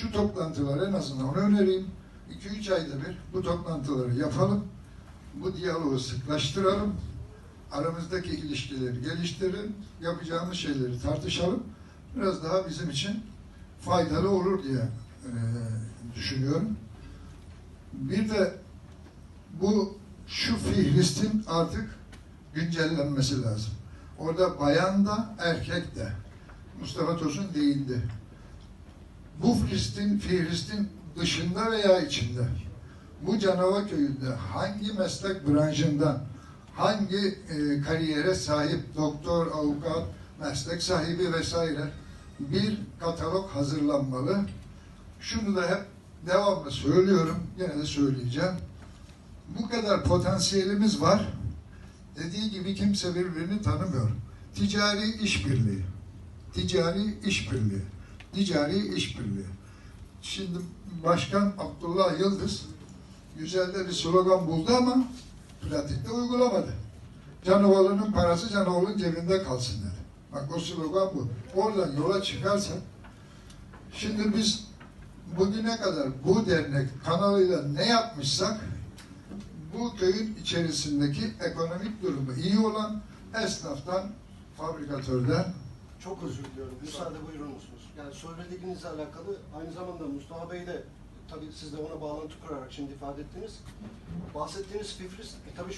şu toplantıları en azından önereyim. 2-3 ayda bir bu toplantıları yapalım. Bu diyaloğu sıklaştıralım. Aramızdaki ilişkileri geliştirelim. Yapacağımız şeyleri tartışalım. Biraz daha bizim için faydalı olur diye e, düşünüyorum. Bir de bu şu fihristin artık güncellenmesi lazım. Orada bayan da erkek de. Mustafa Tosun değindi. Bu fihristin, fihristin dışında veya içinde bu Canova köyünde hangi meslek branşından hangi e, kariyere sahip doktor, avukat, meslek sahibi vesaire bir katalog hazırlanmalı. Şunu da hep devamlı söylüyorum, yine de söyleyeceğim. Bu kadar potansiyelimiz var. Dediği gibi kimse birbirini tanımıyor. Ticari işbirliği. Ticari işbirliği. Ticari işbirliği. Şimdi Başkan Abdullah Yıldız güzel de bir slogan buldu ama pratikte uygulamadı. Canovalı'nın parası Canovalı'nın cebinde kalsın dedi. Bak o slogan bu. Oradan yola çıkarsak şimdi biz bugüne kadar bu dernek kanalıyla ne yapmışsak bu köyün içerisindeki ekonomik durumu iyi olan esnaftan, fabrikatörden Çok özür diliyorum. Müsaade buyurur musunuz? Yani söylediğinizle alakalı aynı zamanda Mustafa Bey de tabii siz de ona bağlantı kurarak şimdi ifade ettiniz. Bahsettiğiniz fifris e, tabii şu